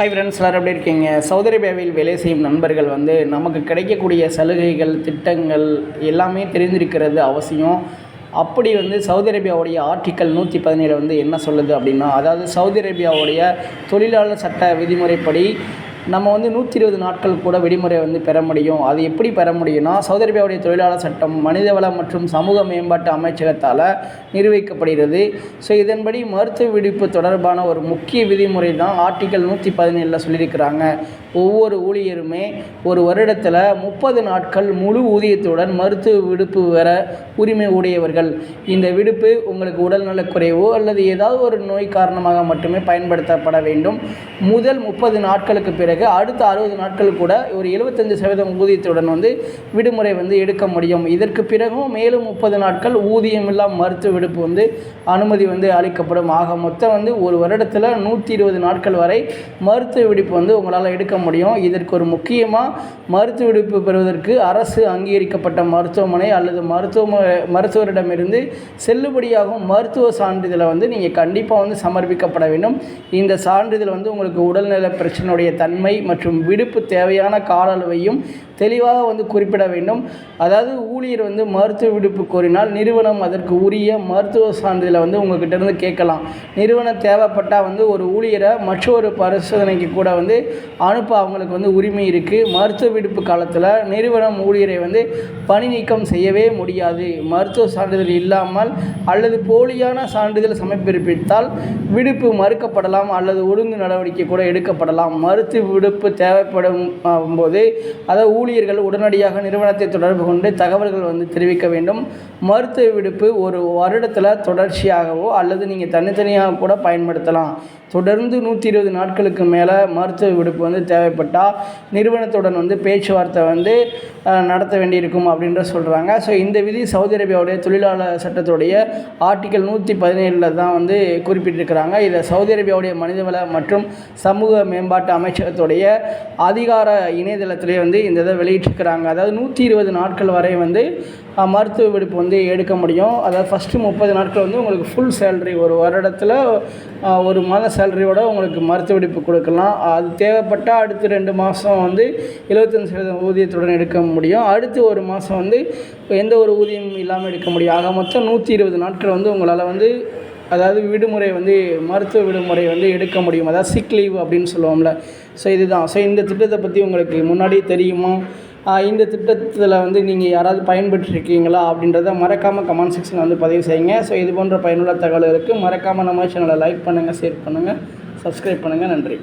Hi friends எல்லோரும் எப்படி இருக்கீங்க? சவுதி அரேபியாவில் வேலை செய்யும் நண்பர்கள் வந்து நமக்கு கிடைக்கக்கூடிய சலுகைகள் திட்டங்கள் எல்லாமே தெரிந்திருக்கிறது அவசியம். அப்படி வந்து சவுதி அரேபியாவுடைய ஆர்டிக்கல் நூற்றி பதினேழு வந்து என்ன சொல்லுது அப்படின்னா அதாவது சவுதி அரேபியாவுடைய தொழிலாளர் சட்ட விதிமுறைப்படி நம்ம வந்து நூற்றி இருபது நாட்கள் கூட விடுமுறை வந்து பெற முடியும். அது எப்படி பெற முடியும்னா சவுதி அரேபியாவுடைய தொழிலாளர் சட்டம் மனிதவள மற்றும் சமூக மேம்பாட்டு அமைச்சகத்தால் நிர்வகிக்கப்படுகிறது. ஸோ இதன்படி மருத்துவ விடுப்பு தொடர்பான ஒரு முக்கிய விதிமுறை தான் ஆர்டிக்கல் நூற்றி பதினேழில் சொல்லியிருக்கிறாங்க. ஒவ்வொரு ஊழியருமே ஒரு வருடத்தில் முப்பது நாட்கள் முழு ஊதியத்துடன் மருத்துவ விடுப்பு பெற உரிமை உடையவர்கள். இந்த விடுப்பு உங்களுக்கு உடல்நலக்குறைவோ அல்லது ஏதாவது ஒரு நோய் காரணமாக மட்டுமே பயன்படுத்தப்பட வேண்டும். முதல் முப்பது நாட்களுக்கு பிறகு பிறகு அடுத்த அறுபது நாட்கள் கூட ஒரு எழுபத்தஞ்சு சதவீதம் ஊதியத்துடன் வந்து விடுமுறை வந்து எடுக்க முடியும். இதற்கு பிறகும் மேலும் முப்பது நாட்கள் ஊதியம் இல்லாம மருத்துவ விடுப்பு வந்து அனுமதி வந்து அளிக்கப்படும். ஆக மொத்தம் வந்து ஒரு வருடத்தில் நூற்றி இருபது நாட்கள் வரை மருத்துவ விடுப்பு வந்து உங்களால் எடுக்க முடியும். இதற்கு ஒரு முக்கியமாக மருத்துவ விடுப்பு பெறுவதற்கு அரசு அங்கீகரிக்கப்பட்ட மருத்துவமனை அல்லது மருத்துவ மருத்துவரிடமிருந்து செல்லுபடியாகும் மருத்துவ சான்றிதழை வந்து நீங்கள் கண்டிப்பாக வந்து சமர்ப்பிக்கப்பட வேண்டும். இந்த சான்றிதழ் வந்து உங்களுக்கு உடல்நல பிரச்சனையுடைய தன்மை மற்றும் விடுப்பு தேவையான கால அளவையும் தெளிவாக வந்து குறிப்பிட வேண்டும். அதாவது ஊழியர் வந்து மருத்துவ விடுப்பு கோரினால் நிறுவனம் அதற்கு உரிய மருத்துவ சான்றிதழை வந்து உங்ககிட்ட இருந்து கேட்கலாம். நிறுவனம் தேவைப்பட்டால் வந்து ஒரு ஊழியரை மற்றொரு பரிசோதனைக்கு கூட வந்து அனுப்ப அவங்களுக்கு வந்து உரிமை இருக்குது மருத்துவ விடுப்பு காலத்தில் நிறுவனம் ஊழியரை வந்து பணி நீக்கம் செய்யவே முடியாது. மருத்துவ சான்றிதழ் இல்லாமல் அல்லது போலியான சான்றிதழ் சமர்ப்பித்தால் விடுப்பு மறுக்கப்படலாம் அல்லது ஒழுங்கு நடவடிக்கை கூட எடுக்கப்படலாம். மருத்துவ விடுப்பு தேவைப்படும் போது அதாவது ஊழியர்கள் உடனடியாக நிறுவனத்தை தொடர்பு கொண்டு தகவல்கள் வந்து தெரிவிக்க வேண்டும். மருத்துவ விடுப்பு ஒரு வருடத்தில் தொடர்ச்சியாகவோ அல்லது நீங்கள் தனித்தனியாக கூட பயன்படுத்தலாம். தொடர்ந்து நூற்றி இருபது நாட்களுக்கு மேலே மருத்துவ விடுப்பு வந்து தேவைப்பட்டால் நிறுவனத்துடன் வந்து பேச்சுவார்த்தை வந்து நடத்த வேண்டியிருக்கும் அப்படின்ற சொல்கிறாங்க ஸோ இந்த விதி சவுதி அரேபியாவுடைய தொழிலாளர் சட்டத்துடைய ஆர்டிக்கல் நூற்றி பதினேழில் தான் வந்து குறிப்பிட்டிருக்கிறாங்க. இதை சவுதி அரேபியாவுடைய மனிதவள மற்றும் சமூக மேம்பாட்டு அமைச்சகத்துடைய அதிகார இணையதளத்திலே வந்து இந்த இதை வெளியிட்டிருக்கிறாங்க. அதாவது நூற்றி இருபது நாட்கள் வரை வந்து மருத்துவ விடுப்பு வந்து எடுக்க முடியும். அதாவது ஃபஸ்ட்டு முப்பது நாட்கள் வந்து உங்களுக்கு ஃபுல் சேலரி ஒரு வருடத்தில் ஒரு மாத சேலரியோட உங்களுக்கு மருத்துவ விடுப்பு கொடுக்கலாம். அது தேவைப்பட்டால் அடுத்து ரெண்டு மாதம் வந்து எழுபத்தஞ்சு சதவீதம் ஊதியத்துடன் எடுக்க முடியும். அடுத்து ஒரு மாதம் வந்து எந்த ஒரு ஊதியம் இல்லாமல் எடுக்க முடியும். ஆக மொத்தம் நூற்றி இருபது நாட்கள் வந்து உங்களால் வந்து அதாவது விடுமுறை வந்து மருத்துவ விடுமுறை வந்து எடுக்க முடியும். அதாவது சிக் லீவ் அப்படின்னு சொல்லுவோம்ல. ஸோ இதுதான். ஸோ இந்த திட்டத்தை பற்றி உங்களுக்கு முன்னாடியே தெரியுமா? இந்த திட்டத்தில் வந்து நீங்கள் யாராவது பயன்பெற்றிருக்கீங்களா அப்படின்றத மறக்காமல் கமெண்ட் செக்ஷனில் வந்து பதிவு செய்யுங்க. ஸோ இது போன்ற பயனுள்ள தகவல்களுக்கு மறக்காமல் நம்ம சேனலை லைக் பண்ணுங்கள் ஷேர் பண்ணுங்கள் சப்ஸ்கிரைப் பண்ணுங்கள் நன்றி.